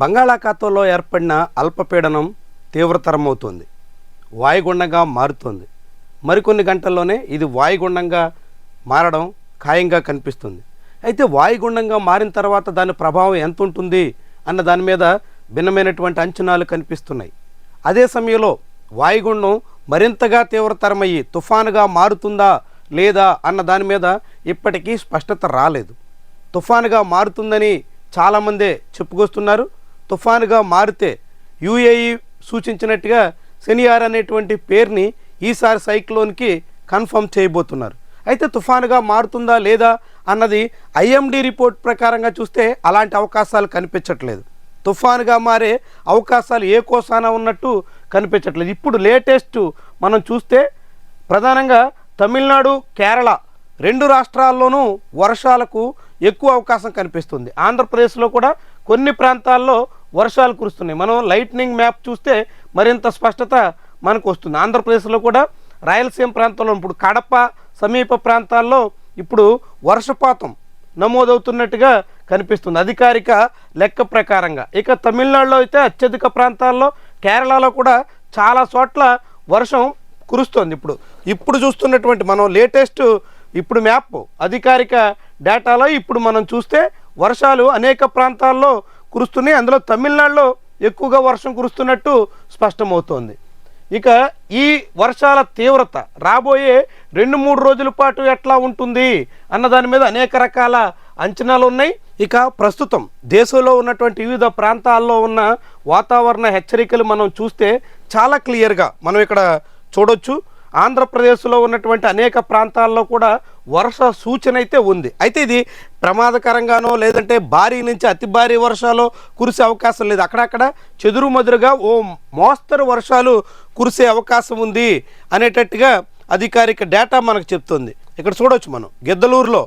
బంగాళాఖాతంలో ఏర్పడిన అల్పపీడనం తీవ్రతరమవుతుంది. వాయుగుండంగా మారుతుంది. మరికొన్ని గంటల్లోనే ఇది వాయుగుండంగా మారడం ఖాయంగా కనిపిస్తుంది. అయితే వాయుగుండంగా మారిన తర్వాత దాని ప్రభావం ఎంత ఉంటుంది అన్న దాని మీద భిన్నమైనటువంటి అంచనాలు కనిపిస్తున్నాయి. అదే సమయంలో వాయుగుండం మరింతగా తీవ్రతరమయ్యి తుఫానుగా మారుతుందా లేదా అన్న దాని మీద ఇప్పటికీ స్పష్టత రాలేదు. తుఫానుగా మారుతుందని చాలామందే చెప్పుకొస్తున్నారు. తుఫానుగా మారితే యుఏఈ సూచించినట్టుగా శనియార్ అనేటువంటి పేరుని ఈసారి సైక్లోన్కి కన్ఫర్మ్ చేయబోతున్నారు. అయితే తుఫానుగా మారుతుందా లేదా అన్నది ఐఎండి రిపోర్ట్ ప్రకారంగా చూస్తే అలాంటి అవకాశాలు కనిపించట్లేదు. తుఫానుగా మారే అవకాశాలు ఏ కోసాన ఉన్నట్టు కనిపించట్లేదు. ఇప్పుడు లేటెస్ట్ మనం చూస్తే ప్రధానంగా తమిళనాడు కేరళ రెండు రాష్ట్రాల్లోనూ వర్షాలకు ఎక్కువ అవకాశం కనిపిస్తుంది. ఆంధ్రప్రదేశ్లో కూడా కొన్ని ప్రాంతాల్లో వర్షాలు కురుస్తున్నాయి. మనం లైట్నింగ్ మ్యాప్ చూస్తే మరింత స్పష్టత మనకు వస్తుంది. ఆంధ్రప్రదేశ్లో కూడా రాయలసీమ ప్రాంతంలో ఇప్పుడు కడప సమీప ప్రాంతాల్లో ఇప్పుడు వర్షపాతం నమోదవుతున్నట్టుగా కనిపిస్తుంది. అధికారిక లెక్క ప్రకారంగా. ఇక తమిళనాడులో అయితే అత్యధిక ప్రాంతాల్లో కేరళలో కూడా చాలా చోట్ల వర్షం కురుస్తోంది ఇప్పుడు. ఇప్పుడు చూస్తున్నటువంటి మనం లేటెస్ట్ ఇప్పుడు మ్యాప్ అధికారిక డేటాలో ఇప్పుడు మనం చూస్తే వర్షాలు అనేక ప్రాంతాల్లో కురుస్తున్నాయి. అందులో తమిళనాడులో ఎక్కువగా వర్షం కురుస్తున్నట్టు స్పష్టమవుతోంది. ఇక ఈ వర్షాల తీవ్రత రాబోయే రెండు మూడు రోజుల పాటు ఎట్లా ఉంటుంది అన్న దాని మీద అనేక రకాల అంచనాలు ఉన్నాయి. ఇక ప్రస్తుతం దేశంలో ఉన్నటువంటి వివిధ ప్రాంతాల్లో ఉన్న వాతావరణ హెచ్చరికలు మనం చూస్తే చాలా క్లియర్గా మనం ఇక్కడ చూడొచ్చు. ఆంధ్రప్రదేశ్లో ఉన్నటువంటి అనేక ప్రాంతాల్లో కూడా వర్ష సూచన అయితే ఉంది. అయితే ఇది ప్రమాదకరంగానో లేదంటే భారీ నుంచి అతి భారీ వర్షాలు కురిసే అవకాశం లేదు. అక్కడక్కడ చెదురు మదురుగా ఓ మోస్తరు వర్షాలు కురిసే అవకాశం ఉంది అనేటట్టుగా అధికారిక డేటా మనకు చెప్తుంది. ఇక్కడ చూడవచ్చు మనం. గిద్దలూరులో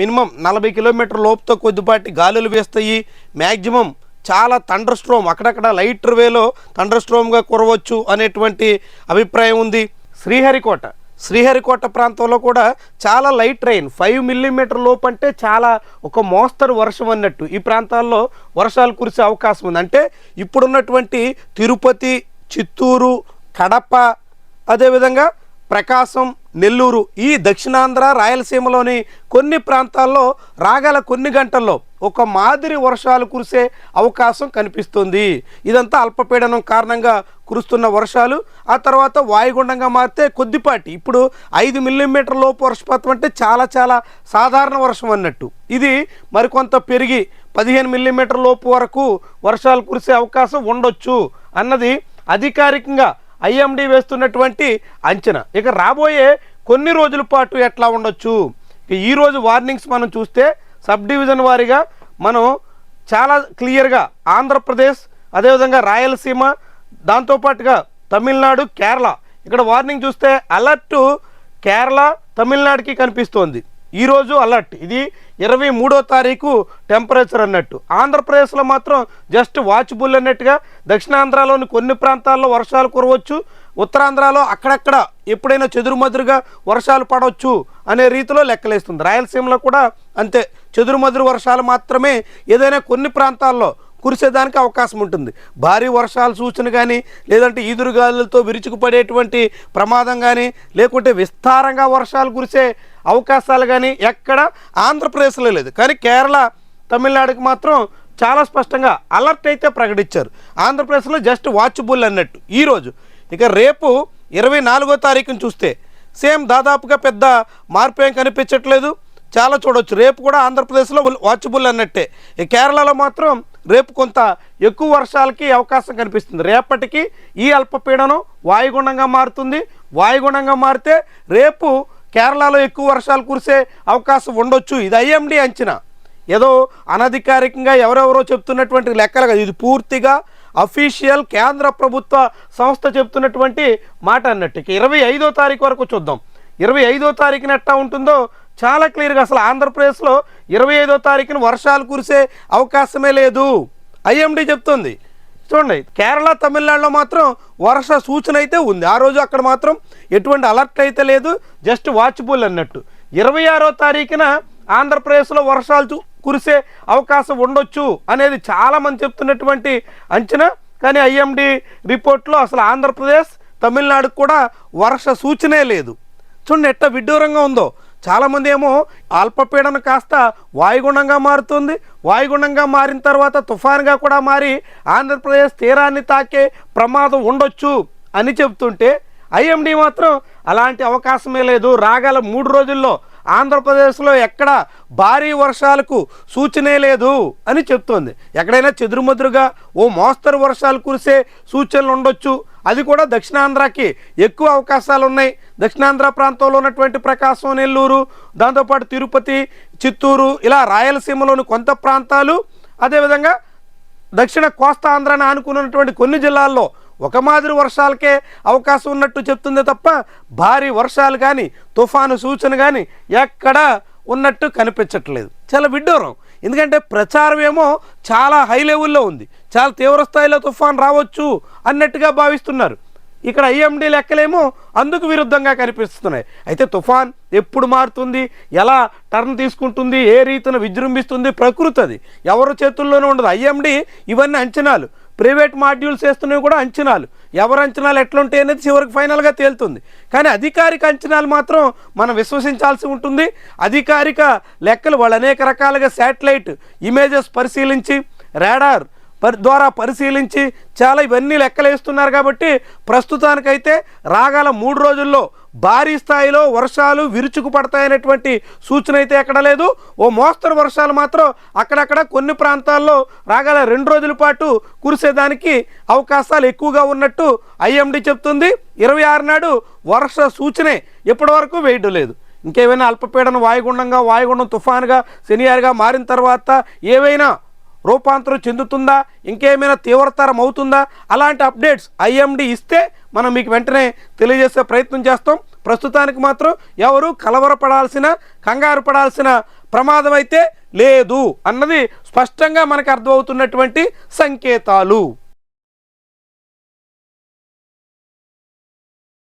మినిమం నలభై కిలోమీటర్ లోపుతో కొద్దిపాటి గాలులు వేస్తాయి. మ్యాక్సిమం చాలా తండ్రస్ట్రోమ్ అక్కడక్కడ లైటర్ వేలో తండర్ స్ట్రోమ్గా కురవచ్చు అనేటువంటి అభిప్రాయం ఉంది. శ్రీహరికోట. శ్రీహరికోట ప్రాంతంలో కూడా చాలా లైట్ రైన్ ఫైవ్ మిల్లీమీటర్ లోపు అంటే చాలా ఒక మోస్తరు వర్షం అన్నట్టు. ఈ ప్రాంతాల్లో వర్షాలు కురిసే అవకాశం ఉంది. అంటే ఇప్పుడున్నటువంటి తిరుపతి చిత్తూరు కడప అదేవిధంగా ప్రకాశం నెల్లూరు ఈ దక్షిణాంధ్ర రాయలసీమలోని కొన్ని ప్రాంతాల్లో రాగల కొన్ని గంటల్లో ఒక మాదిరి వర్షాలు కురిసే అవకాశం కనిపిస్తుంది. ఇదంతా అల్పపీడనం కారణంగా కురుస్తున్న వర్షాలు ఆ తర్వాత వాయుగుండంగా మారితే కొద్దిపాటి ఇప్పుడు ఐదు మిల్లీమీటర్ లోపు వర్షపాతం అంటే చాలా చాలా సాధారణ వర్షం అన్నట్టు. ఇది మరికొంత పెరిగి పదిహేను మిల్లీమీటర్ లోపు వరకు వర్షాలు కురిసే అవకాశం ఉండొచ్చు అన్నది అధికారికంగా ఐఎండి వేస్తున్నటువంటి అంచనా. ఇక రాబోయే కొన్ని రోజుల పాటు ఎట్లా ఉండొచ్చు? ఈరోజు వార్నింగ్స్ మనం చూస్తే సబ్ డివిజన్ వారీగా మనం చాలా క్లియర్గా ఆంధ్రప్రదేశ్ అదేవిధంగా రాయలసీమ దాంతోపాటుగా తమిళనాడు కేరళ. ఇక్కడ వార్నింగ్ చూస్తే అలర్ట్ కేరళ తమిళనాడుకి కనిపిస్తోంది. ఈరోజు అలర్ట్ ఇది ఇరవై మూడో తారీఖు టెంపరేచర్ అన్నట్టు. ఆంధ్రప్రదేశ్లో మాత్రం జస్ట్ వాచ్బుల్ అన్నట్టుగా దక్షిణాంధ్రలోని కొన్ని ప్రాంతాల్లో వర్షాలు కురవచ్చు. ఉత్తరాంధ్రలో అక్కడక్కడ ఎప్పుడైనా చెదురుమదురుగా వర్షాలు పడవచ్చు అనే రీతిలో లెక్కలేస్తుంది. రాయలసీమలో కూడా అంతే. చెదురుమదురు వర్షాలు మాత్రమే ఏదైనా కొన్ని ప్రాంతాల్లో కురిసేదానికి అవకాశం ఉంటుంది. భారీ వర్షాలు సూచన కానీ లేదంటే ఈదురుగాలులతో విరుచుకుపడేటువంటి ప్రమాదం కానీ లేకుంటే విస్తారంగా వర్షాలు కురిసే అవకాశాలు కానీ ఎక్కడ ఆంధ్రప్రదేశ్లో లేదు. కానీ కేరళ తమిళనాడుకి మాత్రం చాలా స్పష్టంగా అలర్ట్ అయితే ప్రకటించారు. ఆంధ్రప్రదేశ్లో జస్ట్ వాచ్బుల్ అన్నట్టు. ఈరోజు ఇక రేపు ఇరవై నాలుగో తారీఖుని చూస్తే సేమ్ దాదాపుగా పెద్ద మార్పు ఏం కనిపించట్లేదు. చాలా చూడవచ్చు రేపు కూడా ఆంధ్రప్రదేశ్లో వాచ్బుల్ అన్నట్టే. కేరళలో మాత్రం రేపు కొంత ఎక్కువ వర్షాలకి అవకాశం కనిపిస్తుంది. రేపటికి ఈ అల్పపీడనం వాయుగుణంగా మారుతుంది. వాయుగుణంగా మారితే రేపు కేరళలో ఎక్కువ వర్షాలు కురిసే అవకాశం ఉండొచ్చు. ఇది ఐఎండి అంచనా. ఏదో అనధికారికంగా ఎవరెవరో చెప్తున్నటువంటి లెక్కలు కాదు. ఇది పూర్తిగా అఫీషియల్ కేంద్ర ప్రభుత్వ సంస్థ చెప్తున్నటువంటి మాట అన్నట్టు. ఇరవై ఐదో తారీఖు వరకు చూద్దాం. ఇరవై ఐదో తారీఖున ఎట్టా ఉంటుందో చాలా క్లియర్గా అసలు ఆంధ్రప్రదేశ్లో ఇరవై ఐదో తారీఖున వర్షాలు కురిసే అవకాశమే లేదు. ఐఎండి చెప్తుంది. చూడండి కేరళ తమిళనాడులో మాత్రం వర్ష సూచన అయితే ఉంది. ఆ రోజు అక్కడ మాత్రం ఎటువంటి అలర్ట్ అయితే లేదు జస్ట్ వాచ్బుల్ అన్నట్టు. ఇరవై ఆరో తారీఖున ఆంధ్రప్రదేశ్లో వర్షాలు చూ కురిసే అవకాశం ఉండొచ్చు అనేది చాలామంది చెప్తున్నటువంటి అంచనా. కానీ ఐఎండి రిపోర్ట్లో అసలు ఆంధ్రప్రదేశ్ తమిళనాడుకు కూడా వర్ష సూచనే లేదు. చూడండి ఎట్ట విడ్డూరంగా ఉందో. చాలామంది ఏమో అల్పపీడన కాస్త వాయుగుణంగా మారుతుంది. వాయుగుణంగా మారిన తర్వాత తుఫాన్గా కూడా మారి ఆంధ్రప్రదేశ్ తీరాన్ని తాకే ప్రమాదం ఉండొచ్చు అని చెప్తుంటే ఐఎండి మాత్రం అలాంటి అవకాశమే లేదు. రాగల మూడు రోజుల్లో ఆంధ్రప్రదేశ్లో ఎక్కడ భారీ వర్షాలకు సూచనే లేదు అని చెప్తోంది. ఎక్కడైనా చెదురుమదురుగా ఓ మోస్తరు వర్షాలు కురిసే సూచనలు ఉండొచ్చు. అది కూడా దక్షిణాంధ్రకి ఎక్కువ అవకాశాలు ఉన్నాయి దక్షిణాంధ్ర ప్రాంతంలో ఉన్నటువంటి ప్రకాశం నెల్లూరు దాంతోపాటు తిరుపతి చిత్తూరు ఇలా రాయలసీమలోని కొంత ప్రాంతాలు అదేవిధంగా దక్షిణ కోస్తా ఆంధ్రాన్ని ఆనుకున్నటువంటి కొన్ని జిల్లాల్లో ఒక మాదిరి వర్షాలకే అవకాశం ఉన్నట్టు చెప్తుంది తప్ప భారీ వర్షాలు కానీ తుఫాను సూచన కానీ ఎక్కడా ఉన్నట్టు కనిపించట్లేదు. చాలా విడ్డూరం. ఎందుకంటే ప్రచారం ఏమో చాలా హై లెవెల్లో ఉంది. చాలా తీవ్ర స్థాయిలో తుఫాన్ రావచ్చు. అన్నట్టుగా భావిస్తున్నారు. ఇక్కడ ఐఎండి లెక్కలేమో అందుకు విరుద్ధంగా కనిపిస్తున్నాయి. అయితే తుఫాన్ ఎప్పుడు మారుతుంది? ఎలా టర్న్ తీసుకుంటుంది? ఏ రీతిన విజృంభిస్తుంది? ప్రకృతి అది. ఎవరి చేతుల్లోనే ఉండదు. ఐఎండి ఇవన్నీ అంచనాలు. ప్రైవేట్ మాడ్యూల్స్ వేస్తున్నవి కూడా అంచనాలు. ఎవరు అంచనాలు ఎట్లుంటాయి అనేది చివరికి ఫైనల్గా తేలుతుంది. కానీ అధికారిక అంచనాలు మాత్రం మనం విశ్వసించాల్సి ఉంటుంది. అధికారిక లెక్కలు వాళ్ళు అనేక రకాలుగా శాటిలైట్ ఇమేజెస్ పరిశీలించి రాడార్ ద్వారా పరిశీలించి చాలా ఇవన్నీ లెక్కలేస్తున్నారు కాబట్టి ప్రస్తుతానికైతే రాగల మూడు రోజుల్లో భారీ స్థాయిలో వర్షాలు విరుచుకు పడతాయనేటువంటి సూచన అయితే ఎక్కడ లేదు. ఓ మోస్తరు వర్షాలు మాత్రం అక్కడక్కడ కొన్ని ప్రాంతాల్లో రాగల రెండు రోజుల పాటు కురిసేదానికి అవకాశాలు ఎక్కువగా ఉన్నట్టు ఐఎండి చెప్తుంది. ఇరవై ఆరు నాడు వర్ష సూచనే ఇప్పటి వరకు వేయడం లేదు. ఇంకేమైనా అల్పపీడన వాయుగుండంగా వాయుగుండం తుఫాన్గా శనియారుగా మారిన తర్వాత ఏవైనా రూపాంతరం చెందుతుందా? ఇంకేమైనా తీవ్రతరం అవుతుందా? అలాంటి అప్డేట్స్ ఐఎండి ఇస్తే మనం మీకు వెంటనే తెలియజేసే ప్రయత్నం చేస్తాం. ప్రస్తుతానికి మాత్రం ఎవరు కలవరపడాల్సిన కంగారు పడాల్సిన ప్రమాదం అయితే లేదు అన్నది స్పష్టంగా మనకు అర్థమవుతున్నటువంటి సంకేతాలు.